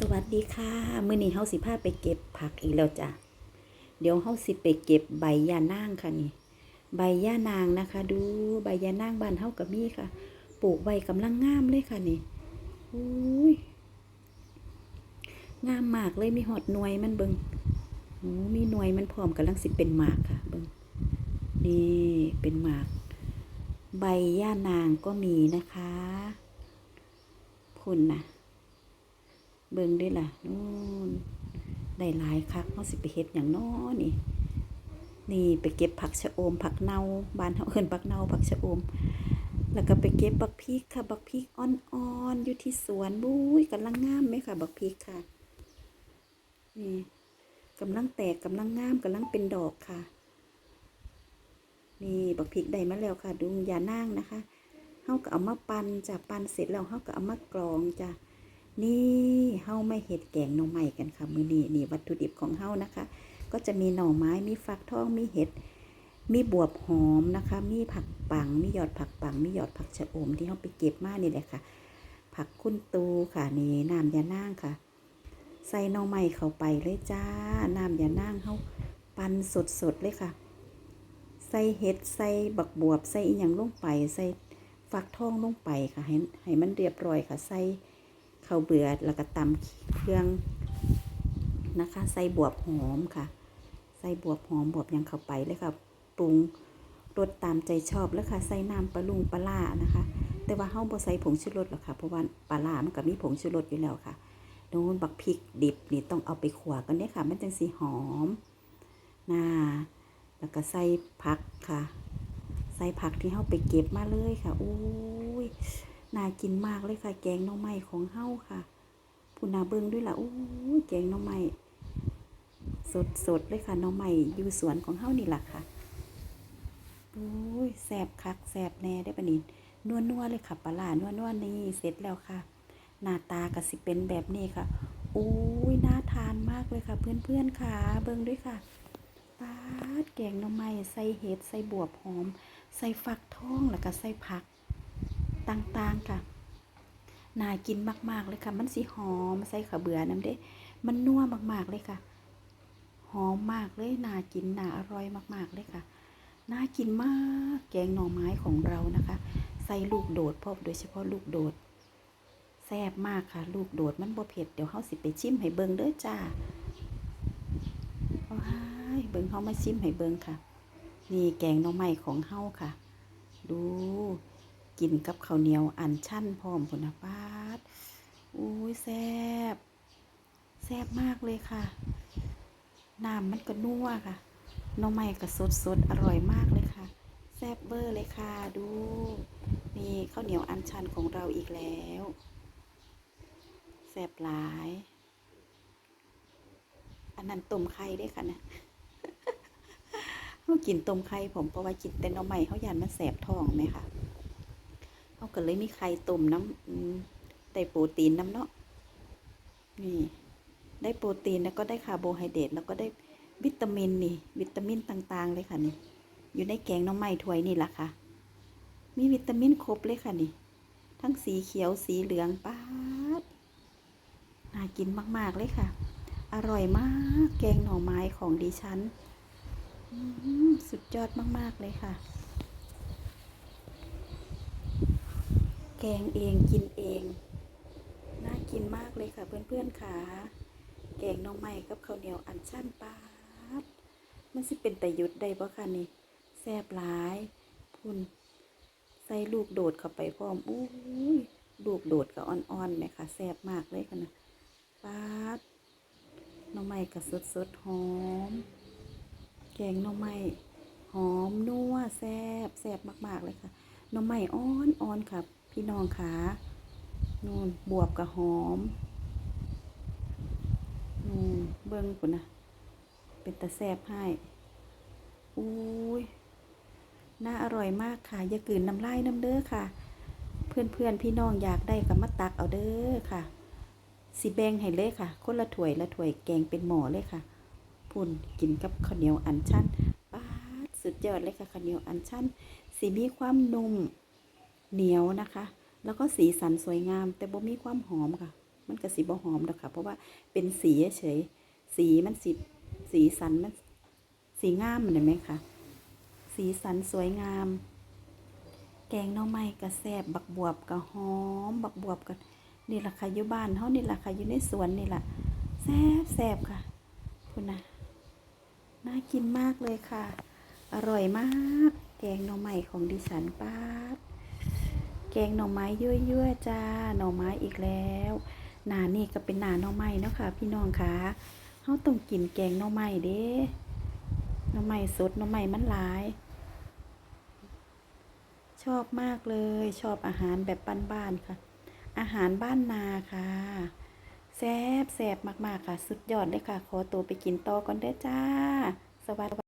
สวัสดีค่ะมื้อนี้เฮาสิพาไปเก็บผักอีกแล้วจ้ะเดี๋ยวเฮาสิไปเก็บใบยานางค่ะนี่ ใบยานางนะคะ ดูใบยานางบ้านเฮาก็มีค่ะ ปลูกไว้กำลังงามเลยค่ะนี่อุ้ยงามมากเลยมีหอดหน่วยมันเบิงโอ้มีหน่วยมันพร้อมกำลังสิเป็นหมากค่ะเบิงนี่เป็นหมาก ใบย่านางก็มีนะคะพุ่นนะ เบิ่งด้ล่ะนู่นได้หลายคักเฮาสิไปเฮ็ดหยังน้อนี่ นี่ไปเก็บผักชะอมผักเนาบ้านเฮาเอิ้นผักเนาผักชะอม แล้วก็ไปเก็บบักพริกค่ะ บักพริกอ่อนๆอยู่ที่สวนบุ้ยกำลังงามไหมค่ะบักพริกค่ะ นี่กำลังแตกกำลังงามกำลังเป็นดอกค่ะ นี่บักพริกได้มาแล้วค่ะ ดูอย่านางนะคะเฮาก็เอามาปั่นจ้ะปั่นเสร็จแล้วเฮาก็เอามากรองจ้ะ นี่เฮาไม่เห็ดแกงหน่อไม้กันค่ะมื้อนี้นี่วัตถุดิบของเฮานะคะ ก็จะมีหน่อไม้มีฟักทองมีเห็ดมีบวบหอมนะคะ มีผักปังมียอดผักปังมียอดผักชะอมที่เฮาไปเก็บมานี่แหละค่ะ ผักคุ้นตูค่ะนี่น้ำยานางค่ะ ใส่หน่อไม้เข้าไปเลยจ้าน้ำยานางเฮาปั่นสดๆเลยค่ะ ใส่เห็ดใส่บักบวบใส่อีหยังลงไป ใส่ฟักทองลงไปค่ะให้ให้มันเรียบร้อยค่ะใส่ ข้าวเบือแล้วก็ตำเครื่องนะคะ ใส่บวบหอมค่ะ ใส่บวบหอมบวบยังเข้าไปเลยค่ะปรุงรสตามใจชอบแล้วค่ะ ใส่น้ำปลาลุงปลาล่านะคะ แต่ว่าเฮาบ่ใส่ผงชูรสหรอกค่ะ เพราะว่าปลาล่ามันก็มีผงชูรสอยู่แล้วค่ะโน้นบักพริกดิบนี่ต้องเอาไปขั่วกันเนี่ยค่ะ มันจังสิหอมน่าแล้วก็ใส่ผักค่ะ ใส่ผักที่เฮาไปเก็บมาเลยค่ะ โอ้ย น่ากินมากเลยค่ะ แกงน่องไม้ของเฮาค่ะผู้นาเบิงด้วยล่ะโอ้ยแกงน่องไม้สดสดเลยค่ะน่องไม้อยู่สวนของเฮานี่แหละค่ะโอ้ยแซ่บคักแซ่บแน่ได้ปะนี่นัวนัวเลยค่ะปลาล่านัวนัวนี่เสร็จแล้วค่ะ หน้าตาก็สิเป็นแบบนี้ค่ะโอ้ยน่าทานมากเลยค่ะ เพื่อนๆค่ะ เบิงด้วยค่ะปาดแกงน่องไม้ใส่เห็ดใส่บวบหอม ใส่ฟักทองแล้วก็ใส่ผัก ต่างๆค่ะน่ากินมากๆเลยค่ะ มันสีหอมใส่ข้าเบื่อน้ำเด้ มันนัวมากๆเลยค่ะ หอมมากเลยน่ากินน่าอร่อยมากๆเลยค่ะน่ากินมากแกงหน่อไม้ของเรานะคะ ใส่ลูกโดดพบโดยเฉพาะลูกโดดแซ่บมากค่ะ ลูกโดดมันบ่เผ็ดเดี๋ยวเฮาสิไปชิมให้เบิ่งเด้อจ้าว้ายเบิ่งเฮามาชิมให้เบิ่งค่ะ นี่แกงหน่อไม้ของเฮาค่ะ ดู กินกับข้าวเหนียวอันชั่นพร้อมพุ่นนะป้าดอุ้ยแซ่บแซ่บมากเลยค่ะ น้ำมันก็นัวค่ะน้องใหม่ก็สดสดอร่อยมากเลยค่ะ แซ่บเบอร์เลยค่ะ ดู นี่ข้าวเหนียวอันชันของเราอีกแล้ว แซ่บหลาย อันนั้นต้มไข่ได้ค่ะนะเขากินต้มไข่ผมเพราะว่ากินแต่น้องใหม่เขายานมันแสบท้องไหมคะ ก็เลยมีไข่ต้มน้ำได้โปรตีนน้ำเนาะนี่ได้โปรตีนแล้วก็ได้คาร์โบไฮเดรตแล้วก็ได้วิตามินนี่ วิตามินต่างๆเลยค่ะนี่ อยู่ในแกงน้องไม้ถ้วยนี่แหละค่ะ มีวิตามินครบเลยค่ะนี่ ทั้งสีเขียวสีเหลืองป๊าดน่ากินมากๆเลยค่ะ อร่อยมาก แกงหน่อไม้ของดิฉัน สุดยอดมากๆเลยค่ะ แกงเองกินเอง น่ากินมากเลยค่ะเพื่อนๆค่ะ แกงน้องใหม่กับข้าวเหนียวอันชั่นปาดมันสิเป็นแต่ยุดได้บ่คะนี่แซ่บหลายพุ่นใส่ลูกโดดเข้าไปพร้อมอุ้ยลูกโดดกับอ่อนๆไหมคะแซ่บมากเลยค่ะนะปาดหน้องใหม่กับสดๆหอม แกงหน้องใหม่หอมนัวแซ่บแซ่บมากๆเลยค่ะหน้องใหม่อ่อนอ่อนค่ะ พี่น้องขานู่นบวบกับหอมนู่นเบิ้งปุ่นนะเป็นตะแซบให้อุ้ยน่าอร่อยมากค่ะ อย่ากืนน้ำลายน้ำเด้อค่ะ เพื่อนเพื่อนพี่น้องอยากได้ก็มาตักเอาเด้อค่ะ สีแบงให้เลยค่ะ คนละถ้วยละถ้วยแกงเป็นหม้อเลยค่ะ พุ่นกินกับข้าวเหนียวอันชันป้าสุดยอดเลยค่ะข้าวเหนียวอันชันสีมีความนุ่ม เหนียวนะคะ แล้วก็สีสันสวยงาม แต่บ่มีความหอมค่ะ มันก็สิบ่หอมดอกค่ะ เพราะว่าเป็นสีเฉยสีมันสิสีสันมันสีงามเห็นไหมคะสีสันสวยงาม แกงหน่อไม้ก็แซบบักบวบก็หอม บักบวบก็นี่ล่ะค่ะอยู่บ้านเฮานี่แหละค่ะอยู่ในสวนนี่แหละแซบแซบค่ะคุณนะน่ากินมากเลยค่ะ อร่อยมาก แกงหน่อไม้ของดิฉันป้า แกงหน่อไม้ยั่วๆจ้าหน่อไม้อีกแล้วหนานี่ก็เป็นหนาหน่อไม้เนาะค่ะ พี่น้องค่ะเฮาต้องกินแกงหน่อไม้เด้หน่อไม้สดหน่อไม้มันหลาย ชอบมากเลยชอบอาหารแบบบ้านๆค่ะ อาหารบ้านนาค่ะแซ่บแซ่บมากๆค่ะ สุดยอดเลยค่ะ ขอตัวไปกินต่อก่อนเด้อจ้า สวัสดี